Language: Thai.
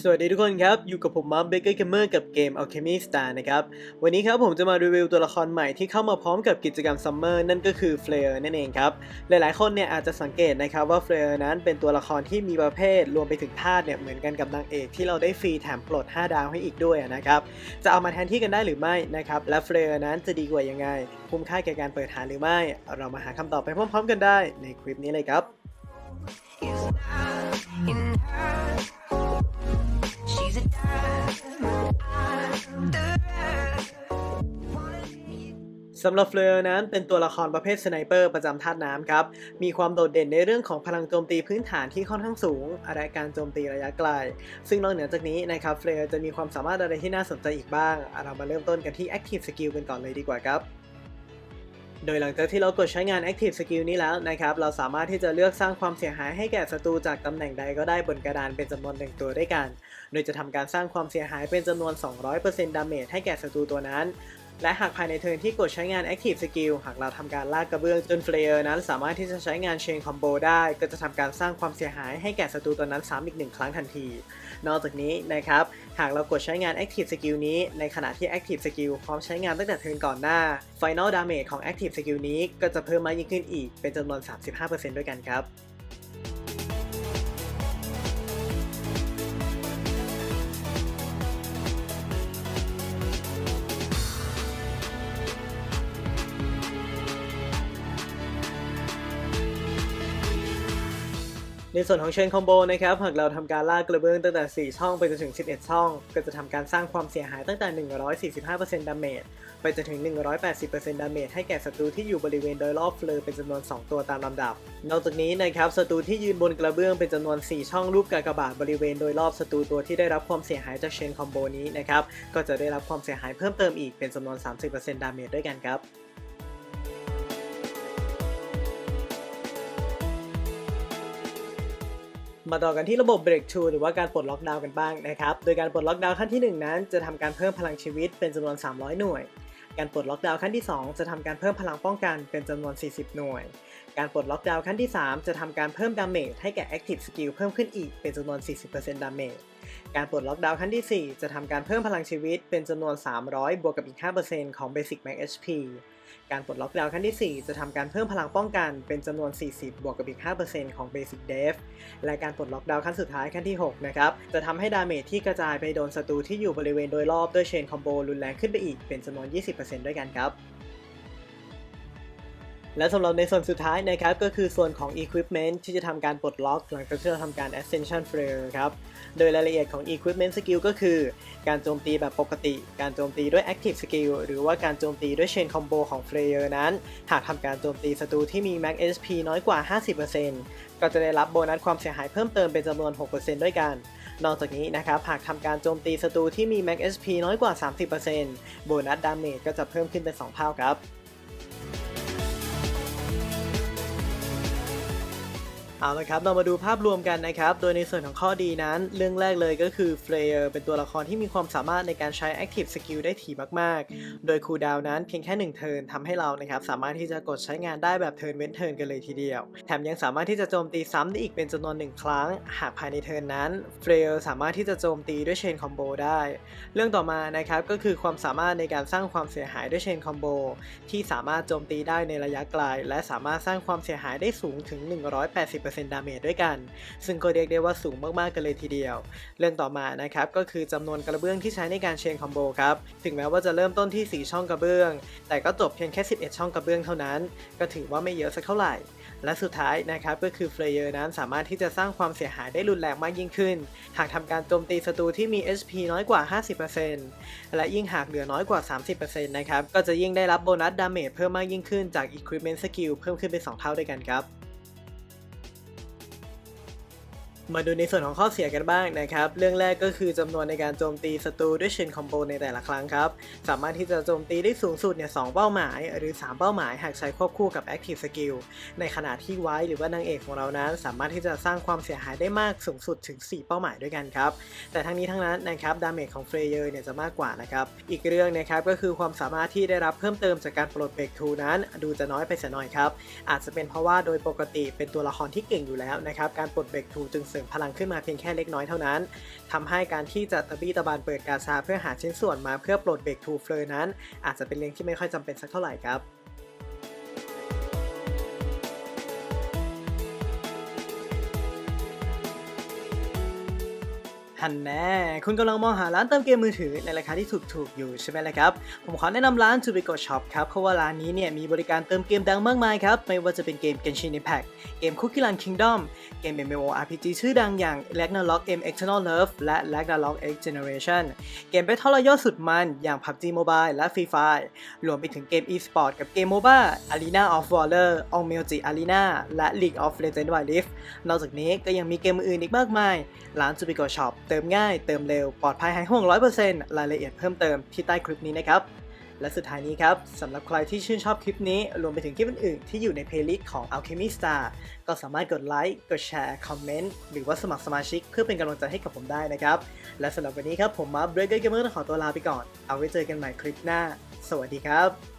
สวัสดีทุกคนครับ อยู่กับผมมัมเบเกอร์เกมเมอร์กับเกม Alchemy Star นะครับ วันนี้ครับผมจะมารีวิวตัวละครใหม่ที่เข้ามาพร้อมกับกิจกรรมซัมเมอร์นั่นก็คือ f l a r นั่นเองครับ หลายๆ คนเนี่ยอาจจะสังเกตนะครับว่า f l a r นั้นเป็นตัวละครที่มีประเภทรวมไปถึงธาตุเนี่ยเหมือนกันกับนางเอกที่เราได้ฟรีแถมปลด 5 ดาวให้อีกด้วยนะครับ จะเอามาแทนที่กันได้หรือไม่นะครับ และ f l a r นั้นจะดีกว่ายังไง คุ้มค่าแก่การเปิดหาหรือไม่ เรามาหาคำตอบไปพร้อม ๆ กันได้ในคลิปนี้เลยครับ สำหรับเฟล์นั้นเป็นตัวละครประเภทสไนเปอร์ประจำธาตุน้ำครับ มีความโดดเด่นในเรื่องของพลังโจมตีพื้นฐานที่ค่อนข้างสูงและการโจมตีระยะไกล ซึ่งนอกเหนือจากนี้นะครับเฟล์จะมีความสามารถอะไรที่น่าสนใจอีกบ้าง เรามาเริ่มต้นกันที่ Active Skill กันก่อนเลยดีกว่าครับ โดยหลังจากที่เรากดใช้งาน Active Skill นี้แล้วนะครับ เราสามารถที่จะเลือกสร้างความเสียหายให้แก่ศัตรูจากตำแหน่งใดก็ได้บนกระดานเป็นจำนวนหนึ่งตัวด้วยกัน โดยจะทำการสร้างความเสียหายเป็นจำนวน 200%ดาเมจให้แก่ศัตรูตัวนั้น และหากภายในเทิร์นที่กดใช้งาน Active Skill หากเราทำการลากกระเบื้องจนเฟลเยอร์นั้นสามารถที่จะใช้งาน Chain Combo ได้ ก็จะทำการสร้างความเสียหายให้แก่ศัตรูตัวนั้นซ้ำอีกหนึ่งครั้งทันที นอกจากนี้นะครับหากเรากดใช้งาน Active Skill นี้ในขณะที่ Active Skill พร้อมใช้งานตั้งแต่เทิร์นก่อนหน้า Final Damage ของ Active Skill นี้ก็จะเพิ่มมากยิ่งขึ้นอีกเป็นจำนวน 35%ด้วยกันครับ ในส่วนของเชนคอมโบนะครับหากเราทำการลากกระเบื้องตั้งแต่ 4 ช่องไปจนถึง 11 ช่อง ก็จะทำการสร้างความเสียหายตั้งแต่ 145%ดาเมจไปจนถึง 180%ดาเมจให้แก่ศัตรูที่อยู่บริเวณโดยรอบเฟลอเป็นจำนวน 2 ตัวตามลำดับ นอกจากนี้นะครับศัตรูที่ยืนบนกระเบื้องเป็นจำนวน 4 ช่องรูปกากบาทบริเวณโดยรอบศัตรูตัวที่ได้รับความเสียหายจากเชนคอมโบนี้นะครับก็จะได้รับความเสียหายเพิ่มเติมอีกเป็นจำนวน 30%ดาเมจด้วยกันครับ มาต่อกันที่ระบบ Breakthrough หรือว่าการปลดล็อกดาวน์กันบ้างนะครับ โดยการปลดล็อกดาวน์ขั้นที่ 1 นั้น จะทำการเพิ่มพลังชีวิตเป็นจำนวน 300 หน่วย การปลดล็อกดาวน์ขั้นที่ 2 จะทำการเพิ่มพลังป้องกันเป็นจำนวน 40 หน่วย การปลดล็อกดาวน์ขั้นที่ 3 จะทำการเพิ่มดาเมจให้แก่ Active Skill เพิ่มขึ้นอีกเป็นจำนวน 40%ดาเมจ การปลดล็อกดาวน์ขั้นที่ 4 จะทำการเพิ่มพลังชีวิตเป็นจำนวน 300 บวกกับอีก 5%ของ Basic Max HP การปลดล็อกดาวน์ขั้นที่ 4 จะทำการเพิ่มพลังป้องกันเป็นจำนวน 40 บวกกับอีก 5%ของ Basic Def และการปลดล็อกดาวน์ขั้นสุดท้ายขั้นที่ 6 นะครับ จะทำให้ดาเมจที่กระจายไปโดนศัตรูที่อยู่บริเวณโดยรอบด้วยเชนคอมโบรุนแรงขึ้นไปอีกเป็นจำนวน 20%ด้วยกันครับ และสำหรับในส่วนสุดท้ายนะครับก็คือส่วนของ Equipment ที่จะทำการปลดล็อก หลังจากที่เราทำการ Ascension Flare ครับ โดยรายละเอียดของ Equipment Skill ก็คือ การโจมตีแบบปกติ การโจมตีด้วย Active Skill หรือว่าการโจมตีด้วย Chain Combo ของ Flare นั้น หากทำการโจมตีศัตรูที่มี Max HP น้อยกว่า 50%ก็จะได้รับโบนัสความเสียหายเพิ่มเติมเป็นจำนวน 6%ด้วยกัน นอกจากนี้นะครับหากทำการโจมตีศัตรูที่มี Max HP น้อยกว่า 30%โบนัสดาเมจก็จะเพิ่มขึ้นเป็น 2 เท่าครับ เอาละครับเรามาดูภาพรวมกันนะครับ โดยในส่วนของข้อดีนั้น เรื่องแรกเลยก็คือ Flare เป็นตัวละครที่มีความสามารถในการใช้ Active Skill ได้ถี่มาก ๆ โดยคูลดาวนั้นเพียงแค่ 1 เทิร์นทำให้เรานะครับสามารถที่จะกดใช้งานได้แบบเทิร์นเว้นเทิร์นกันเลยทีเดียว แถมยังสามารถที่จะโจมตีซ้ำได้อีกเป็นจำนวนหนึ่งครั้ง หากภายในเทิร์นนั้น Flare สามารถที่จะโจมตีด้วย Chain Combo ได้ เรื่องต่อมานะครับก็คือความสามารถในการสร้างความเสียหายด้วย Chain Combo ที่สามารถโจมตีได้ในระยะไกลและสามารถสร้างความเสียหายได้สูงถึง 180%ดาเมจด้วยกัน ซึ่งก็เรียกได้ว่าสูงมากๆกันเลยทีเดียว เรื่องต่อมานะครับก็คือจำนวนกระเบื้องที่ใช้ในการเชนคอมโบครับ ถึงแม้ว่าจะเริ่มต้นที่ 4 ช่องกระเบื้อง แต่ก็จบเพียงแค่ 11 ช่องกระเบื้องเท่านั้น ก็ถือว่าไม่เยอะสักเท่าไหร่ และสุดท้ายนะครับก็คือเฟลเยอร์นั้นสามารถที่จะสร้างความเสียหายได้รุนแรงมากยิ่งขึ้น หากทำการโจมตีศัตรูที่มี HP น้อยกว่า 50%และยิ่งหากเหลือน้อยกว่า 30%นะครับก็จะยิ่งได้รับโบนัสดาเมจเพิ่มมากยิ่งขึ้นจาก Equipment Skill เพิ่มขึ้นเป็น 2 เท่าด้วยกันครับ มาดูในส่วนของข้อเสียกันบ้างนะครับ เรื่องแรกก็คือจำนวนในการโจมตีศัตรูด้วยเชนคอมโบในแต่ละครั้งครับ สามารถที่จะโจมตีได้สูงสุดเนี่ยสเป้าหมาย หรือ 3 เป้าหมายหากใช้ควบคู่กับ Active Skill ในขณะที่ไว้หรือว่านางเอกของเรานั้น สามารถที่จะสร้างความเสียหายได้มากสูงสุดถึง 4 เป้าหมายด้วยกันครับ แต่ทั้งนี้ทั้งนั้นนะครับดาเมจของเฟรเยอร์เนี่ยจะมากกว่านะครับ อีกเรื่องนะครับก็คือความสามารถที่ได้รับเพิ่มเติมจากการปลดเบรกทูนั้น ดูจะน้อยไปเสียหน่อยครับอาจจะเป็นเพราะว่าโดยปกติเป็นตัวละครที่เก่งอยู่แล้วนะครับการปลดเบรกทูจึงเสริมพลังขึ้นมาเพียงแค่เล็กน้อยเท่านั้นทำให้การที่จะตะบี้ตะบานเปิดกาชาเพื่อหาชิ้นส่วนมาเพื่อปลดเบรกทูเฟลนั้น อาจจะเป็นเรื่องที่ไม่ค่อยจำเป็นสักเท่าไหร่ครับ ฮันแน่คุณกำลังมองหาร้านเติมเกมมือถือในราคาที่ถูกๆอยู่ใช่ไหมล่ะครับ ผมขอแนะนำร้าน t u b i c o Shop ครับ เพราะว่าร้านนี้เนี่ยมีบริการเติมเกมดังมากมายครับ ไม่ว่าจะเป็นเกม Genshin Impact เกม Cookie Run Kingdom เกม MMORPG ชื่อดังอย่าง Ragnarok M Eternal Love และ Ragnarok X Generation เกม Battle Royale สุดมันอย่าง PUBG Mobile และ Free Fire รวมไปถึงเกม e-sport กับเกม MOBA Arena of Valor o m e l g i Arena และ League of Legends Wild Rift นอกจากนี้ก็ยังมีเกมอื่นอีกมากมาย ร้าน t u b i c o Shop เติมง่าย เติมเร็ว ปลอดภัยหายห่วง 100%รายละเอียดเพิ่มเติมที่ใต้คลิปนี้นะครับ และสุดท้ายนี้ครับสำหรับใครที่ชื่นชอบคลิปนี้ รวมไปถึงคลิปอื่นๆที่อยู่ในเพลย์ลิสต์ของ Alchemy Star ก็สามารถกดไลค์ กดแชร์ คอมเมนต์ หรือว่าสมัครสมาชิกเพื่อเป็นกำลังใจให้กับผมได้นะครับ และสำหรับวันนี้ครับผมมาร์คเบรกเกอร์เกมเมอร์ขอตัวลาไปก่อน เอาไว้เจอกันใหม่คลิปหน้า สวัสดีครับ